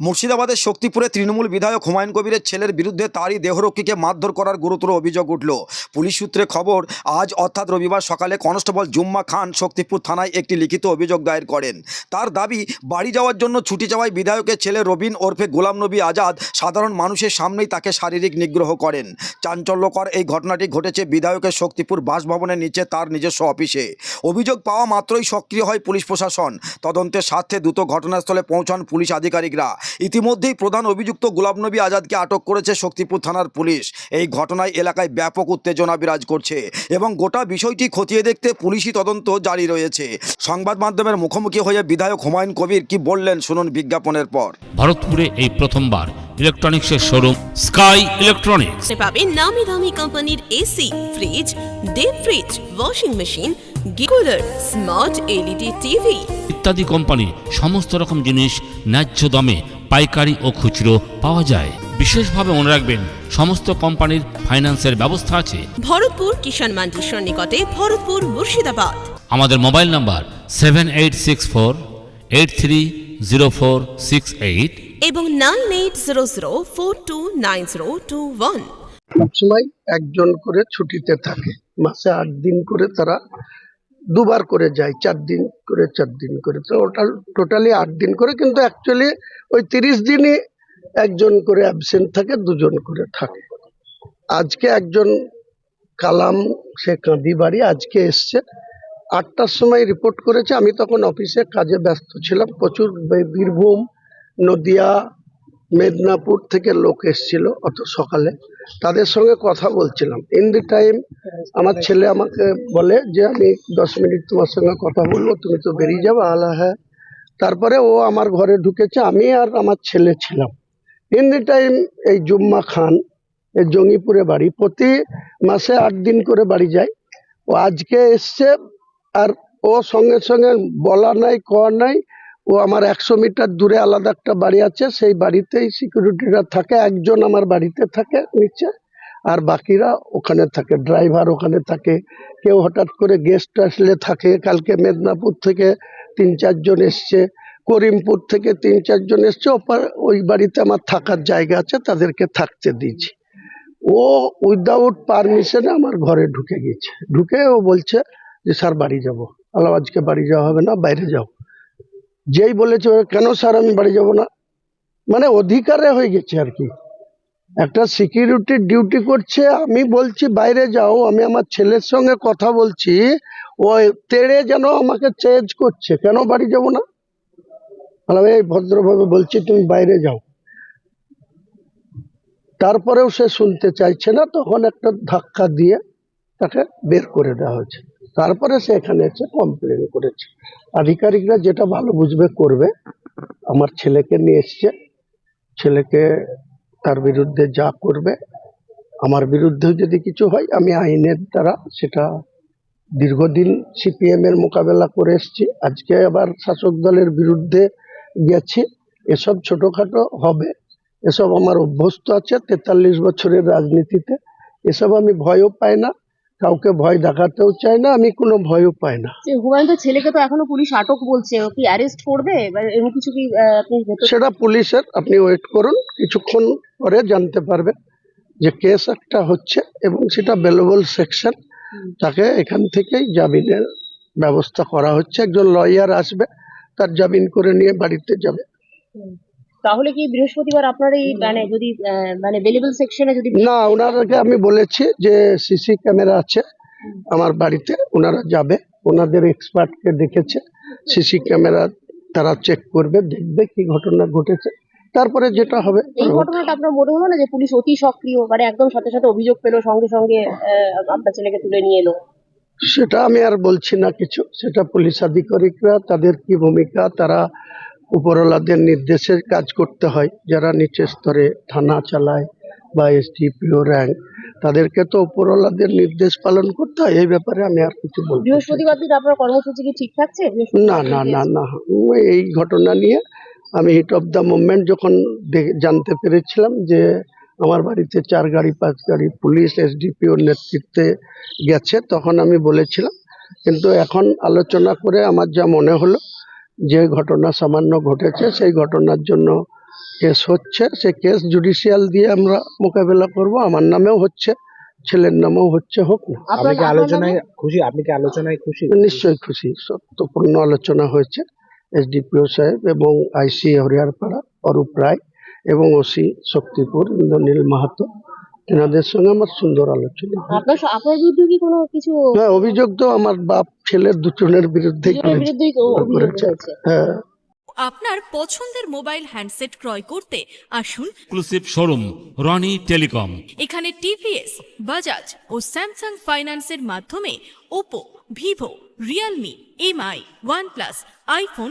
মুর্শিদাবাদের শক্তিপুরে তৃণমূল বিধায়ক হুমায়ুন কবিরের ছেলের বিরুদ্ধে তারই দেহরক্ষীকে মারধর করার গুরুতর অভিযোগ উঠল। পুলিশ সূত্রে খবর, আজ অর্থাৎ রবিবার সকালে কনস্টেবল জুম্মা খান শক্তিপুর থানায় একটি লিখিত অভিযোগ দায়ের করেন। তার দাবি, বাড়ি যাওয়ার জন্য ছুটি যাওয়ায় বিধায়কের ছেলে রবিন ওরফে গোলাম নবী আজাদ সাধারণ মানুষের সামনেই তাকে শারীরিক নিগ্রহ করেন। চাঞ্চল্যকর এই ঘটনাটি ঘটেছে বিধায়কের শক্তিপুর বাসভবনের নিচে তার নিজস্ব অফিসে। অভিযোগ পাওয়া মাত্রই সক্রিয় হয় পুলিশ প্রশাসন। তদন্তের স্বার্থে দ্রুত ঘটনাস্থলে পৌঁছান পুলিশ আধিকারিকরা। ইতিমধ্যেই প্রধান অভিযুক্ত গোলাম নবী আজাদকে আটক করেছে শক্তিপুর থানার পুলিশ। এই ঘটনায় এলাকায় ব্যাপক উত্তেজনা বিরাজ করছে এবং গোটা বিষয়টি খতিয়ে দেখতে পুলিশি তদন্ত জারি রয়েছে। সংবাদ মাধ্যমের মুখোমুখি হয়ে বিধায়ক হুমায়ুন কবির কি বললেন শুনুন বিজ্ঞাপনের পর। ভারতপুরে এই প্রথমবার ইলেকট্রনিক্সের শোরুম স্কাই ইলেকট্রনিক্স। পাবেন নামি দামি কোম্পানির AC fridge deep fridge washing machine cooler smart LED TV. ইত্যাদি কোম্পানির সমস্ত রকম জিনিস ন্যায্য দামে পাইকারি ও খুচরো পাওয়া যায়। বিশেষভাবে মনে রাখবেন সমস্ত কোম্পানির ফাইন্যান্সের ব্যবস্থা আছে। ভরতপুর কিষাণ মান্ডির নিকটে ভরতপুর মুর্শিদাবাদ। আমাদের mobile number seven eight six four eight three zero four six eight এবং nine eight zero zero four two nine zero two one সবসময় একজন করে ছুটিতে থাকে মাসে আট দিন করে তারা দুবার করে যায়, চার দিন করে, চার দিন করে। তো ওটা টোটালি আট দিন করে, কিন্তু অ্যাকচুয়ালি ওই তিরিশ দিনই একজন করে অ্যাবসেন্ট থাকে, দুজন করে থাকে। আজকে একজন কালাম, সে কাঁদি বাড়ি, আজকে এসছে। আটটার সময় রিপোর্ট করেছে, আমি তখন অফিসে কাজে ব্যস্ত ছিলাম, প্রচুর বীরভূম, নদিয়া মেদিনীপুর থেকে লোক এসেছিল, অত সকালে। তাদের সঙ্গে কথা বলছিলাম। ইন দি টাইম আমার ছেলে আমাকে বলে যে, আমি দশ মিনিট তোমার সঙ্গে কথা বলব, তুমি তো বেরিয়ে যাবে আলা হ্যাঁ। তারপরে ও আমার ঘরে ঢুকেছে, আমি আর আমার ছেলে ছিলাম। ইন দি টাইম এই জুম্মা খান, এই জঙ্গিপুরে বাড়ি, প্রতি মাসে আট দিন করে বাড়ি যায়। ও আজকে এসছে, আর ও সঙ্গে সঙ্গে বলা নাই কওয়া নাই ও আমার একশো মিটার দূরে আলাদা একটা বাড়ি আছে, সেই বাড়িতেই সিকিউরিটিরা থাকে, একজন আমার বাড়িতে থাকে নিচে আর বাকিরা ওখানে থাকে ড্রাইভার ওখানে থাকে। কেউ হঠাৎ করে গেস্ট আসলে থাকে, কালকে মেদিনীপুর থেকে তিন চারজন এসছে, করিমপুর থেকে তিন চারজন এসছে, ওপার ওই বাড়িতে আমার থাকার জায়গা আছে, তাদেরকে থাকতে দিয়েছি। ও উইদাউট পারমিশনে আমার ঘরে ঢুকে গেছে। ঢুকে ও বলছে যে, স্যার, বাড়ি যাব। আলো আজকে বাড়ি যাওয়া হবে না, বাইরে যাও। যেই বলেছে কেন স্যার আমি বাড়ি যাব না? মানে অধিকারে হয়ে গেছে আর কি। একটা সিকিউরিটি ডিউটি করছে, আমি বলছি বাইরে যাও, আমি আমার ছেলের সঙ্গে কথা বলছি, ও তেড়ে যেন আমাকে চেঞ্জ করছে। কেন বাড়ি যাব না? আমি এই ভদ্রভাবে বলছি, তুমি বাইরে যাও। তারপরেও সে শুনতে চাইছে না, তখন একটা ধাক্কা দিয়ে তাকে বের করে দেওয়া হয়েছে। তারপরে সে এখানে এসে কমপ্লেন করেছে। আধিকারিকরা যেটা ভালো বুঝবে করবে। আমার ছেলেকে নিয়ে এসছে। ছেলেকে তার বিরুদ্ধে যা করবে। আমার বিরুদ্ধেও যদি কিছু হয়, আমি আইনের দ্বারা সেটা দীর্ঘদিন সিপিএম এর মোকাবেলা করে এসছি। আজকে আবার শাসক দলের বিরুদ্ধে গেছি। এসব ছোটখাটো হবে। এসব আমার অভ্যস্ত আছে তেতাল্লিশ বছরের রাজনীতিতে। এসব আমি ভয়ও পাই না। কাউকে ভয় দেখাতেও চাই না আমি কোনো ভয়ও পাই না। যে হুমায়ুনের ছেলেকে তো এখনও পুলিশ আটক বলছে ও কি অ্যারেস্ট করবে? বা এরকম কিছু কি আপনি সেটা পুলিশের আপনি ওয়েট করুন কিছুক্ষণ পরে জানতে পারবেন যে কেস একটা হচ্ছে এবং সেটা বেলেবল সেকশন তাকে এখান থেকেই জামিনের ব্যবস্থা করা হচ্ছে। একজন লয়ার আসবে তার জামিন করে নিয়ে বাড়িতে যাবে। তাহলে কি বৃহস্পতিবার আপনার এই মানে যদি মানে বেলেবল সেকশনে যদি না ওনাদেরকে আমি বলেছি যে সিসি ক্যামেরা আছে আমার বাড়িতে ওনারা যাবে ওনাদের এক্সপার্টকে দেখেছে সিসি ক্যামেরা তারা চেক করবে দেখবে কি ঘটনা ঘটেছে তারপরে যেটা হবে এই ঘটনাটা আপনার মনে হলো না যে পুলিশ অতি সক্রিয় মানে একদম সাথে সাথে অভিযোগ পেল সঙ্গে সঙ্গে আপনার ছেলেকে তুলে নিয়ে এলো? সেটা আমি আর বলছি না কিছু সেটা পুলিশ আধিকারিকরা তাদের কি ভূমিকা তারা উপরওয়ালাদের নির্দেশে কাজ করতে হয়। যারা নিচের স্তরে থানা চালায় বা এস এসডিপিও র্যাঙ্ক তাদেরকে তো উপরওয়ালাদের নির্দেশ পালন করতে হয়। এই ব্যাপারে আমি আর কিছু বলব বৃহস্পতিবার দিন আপনার কর্মসূচি কি ঠিক থাকছে? না না না না এই ঘটনা নিয়ে আমি হিট অফ দ্য মুভমেন্ট যখন জানতে পেরেছিলাম যে আমার বাড়িতে চার গাড়ি পাঁচ গাড়ি পুলিশ এস এসডিপিওর নেতৃত্বে গেছে তখন আমি বলেছিলাম। কিন্তু এখন আলোচনা করে আমার যা মনে হলো যে ঘটনা সামান্য ঘটেছে সেই ঘটনার জন্য কেস হচ্ছে। সে কেস জুডিশিয়াল দিয়ে আমরা মোকাবেলা করব। আমার নামেও হচ্ছে ছেলের নামেও হচ্ছে হোক না। আপনি কি আলোচনায় খুশি? আপনি কি আলোচনায় খুশি? নিশ্চয়ই খুশি। সত্যপূর্ণ আলোচনা হয়েছে। এসডিপিও সাহেব এবং আইসি হরিয়ারপাড়া অরূপ রায় এবং ওসি শক্তিপুর ইন্দ্রনীল মাহাতো। এনাদের সঙ্গে আমার সুন্দর আলোচনা আপনার আপনার বিরুদ্ধে কি কোনো কিছু হ্যাঁ অভিযোগ তো আমার বাপ ছেলের দুজনের করেছে। রয়েছে হ্যাঁ। আপনার পছন্দের মোবাইল হ্যান্ডসেট ক্রয় করতে আসুন। এক্সক্লুসিভ শোরুম রনি টেলিকম এখানে টিভিএস বাজাজ ও স্যামসাং ফাইন্যান্সের মাধ্যমে Oppo Vivo Realme Mi OnePlus iPhone